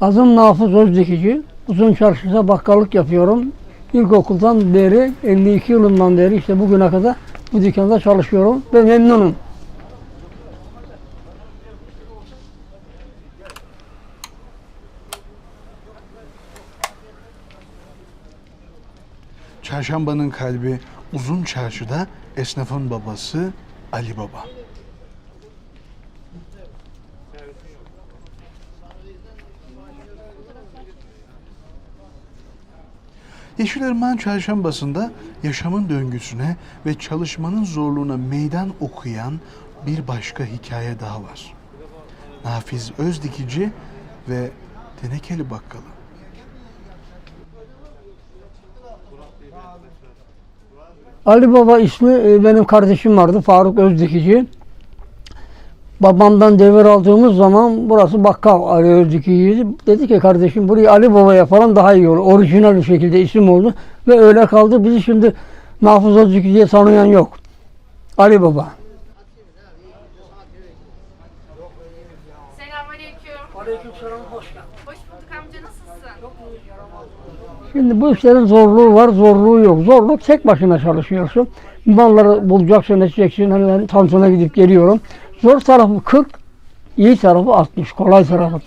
Adım Nafız Özdikici. Uzun çarşıda bakkallık yapıyorum. İlkokuldan beri, 52 yılından beri işte bugüne kadar bu dükkanda çalışıyorum ve memnunum. Çarşambanın kalbi uzun çarşıda esnafın babası Ali Baba. Yeşilırmak'ın çarşambasında yaşamın döngüsüne ve çalışmanın zorluğuna meydan okuyan bir başka hikaye daha var. Nafiz Özdikici ve Tenekeli Bakkalı. Ali Baba ismi e, benim kardeşim vardı Faruk Özdikici. Babamdan devir aldığımız zaman burası bakkal Ali Özdikici'ydi. Dedi ki kardeşim burayı Ali Baba yapalım daha iyi olur. Orijinal bir şekilde isim oldu ve öyle kaldı. Bizi şimdi Nafız Özdikici diye tanıyan yok. Ali Baba. Selamünaleyküm. Aleykümselam hoş geldin. Hoş bulduk amca nasılsın? Şimdi bu işlerin zorluğu var, zorluğu yok. Zorluk tek başına çalışıyorsun. Malları bulacaksın, edeceksin. Hani ben Samsun'a gidip geliyorum. Zor tarafı 40, iyi tarafı 60, kolay tarafı.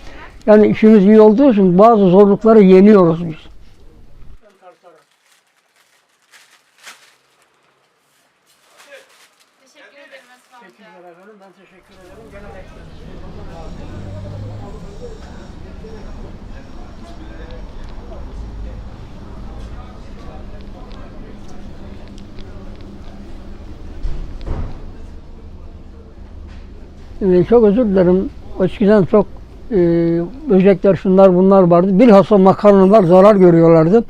Yani işimiz iyi olduğu için bazı zorlukları yeniyoruz biz. Teşekkür ederim. Ben teşekkür ederim. Ee, çok özür dilerim. Eskiden çok e, böcekler şunlar bunlar vardı. Bilhassa makarnalar zarar görüyorlardı.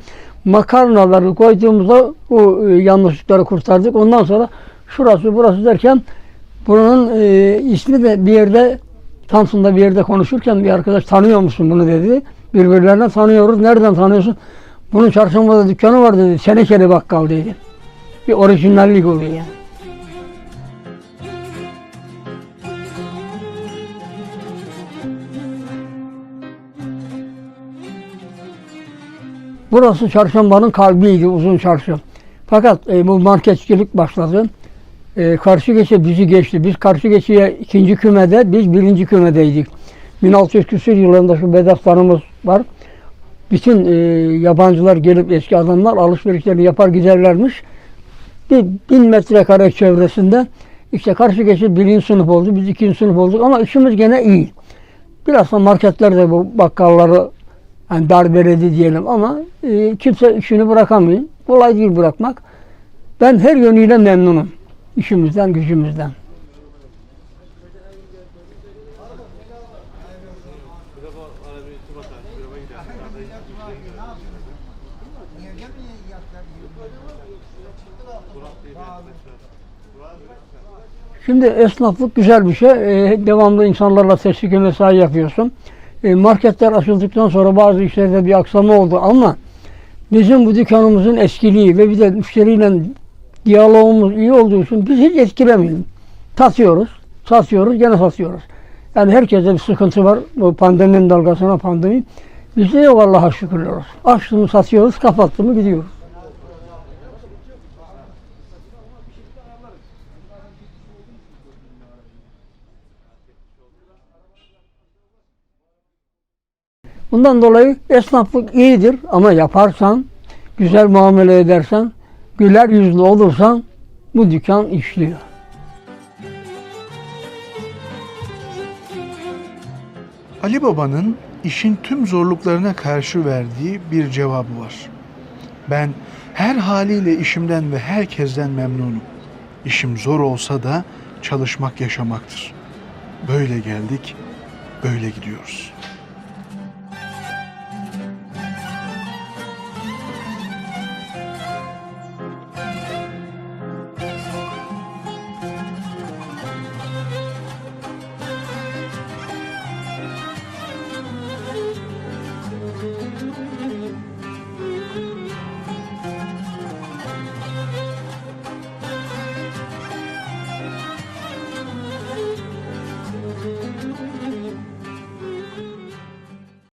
Makarnaları koyduğumuzda bu e, yanlışlıkları kurtardık. Ondan sonra şurası burası derken bunun e, ismi de bir yerde Samsun'da bir yerde konuşurken bir arkadaş tanıyor musun bunu dedi. Birbirlerine tanıyoruz. Nereden tanıyorsun? Bunun çarşambada dükkanı var dedi. Senekeli bakkal dedi. Bir orijinallik oluyor yani. Burası çarşambanın kalbiydi uzun çarşı. Fakat e, bu marketçilik başladı. E, karşı geçe bizi geçti. Biz karşı geçiye ikinci kümede, biz birinci kümedeydik. 1600 küsur yıllarında şu bedaflarımız var. Bütün e, yabancılar gelip eski adamlar alışverişlerini yapar giderlermiş. Bir bin metrekare çevresinde işte karşı geçi birinci sınıf oldu, biz ikinci sınıf olduk ama işimiz gene iyi. Biraz da marketler de bu bakkalları yani darbeledi diyelim ama e, kimse işini bırakamıyor. Kolay değil bırakmak. Ben her yönüyle memnunum. işimizden, gücümüzden. Şimdi esnaflık güzel bir şey. Ee, devamlı insanlarla teşvik mesai yapıyorsun. Ee, marketler açıldıktan sonra bazı işlerde bir aksama oldu ama bizim bu dükkanımızın eskiliği ve bir de müşteriyle diyalogumuz iyi olduğu için biz hiç etkilemiyor. Satıyoruz, satıyoruz, gene satıyoruz. Yani herkese bir sıkıntı var. Bu pandeminin dalgasına pandemi. Bizde yok Allah'a şükürler olsun. Açtı mı satıyoruz, kapattı mı gidiyoruz. Bundan dolayı esnaflık iyidir ama yaparsan, güzel muamele edersen, güler yüzlü olursan bu dükkan işliyor. Ali Baba'nın işin tüm zorluklarına karşı verdiği bir cevabı var. Ben her haliyle işimden ve herkesten memnunum. İşim zor olsa da çalışmak yaşamaktır. Böyle geldik, böyle gidiyoruz.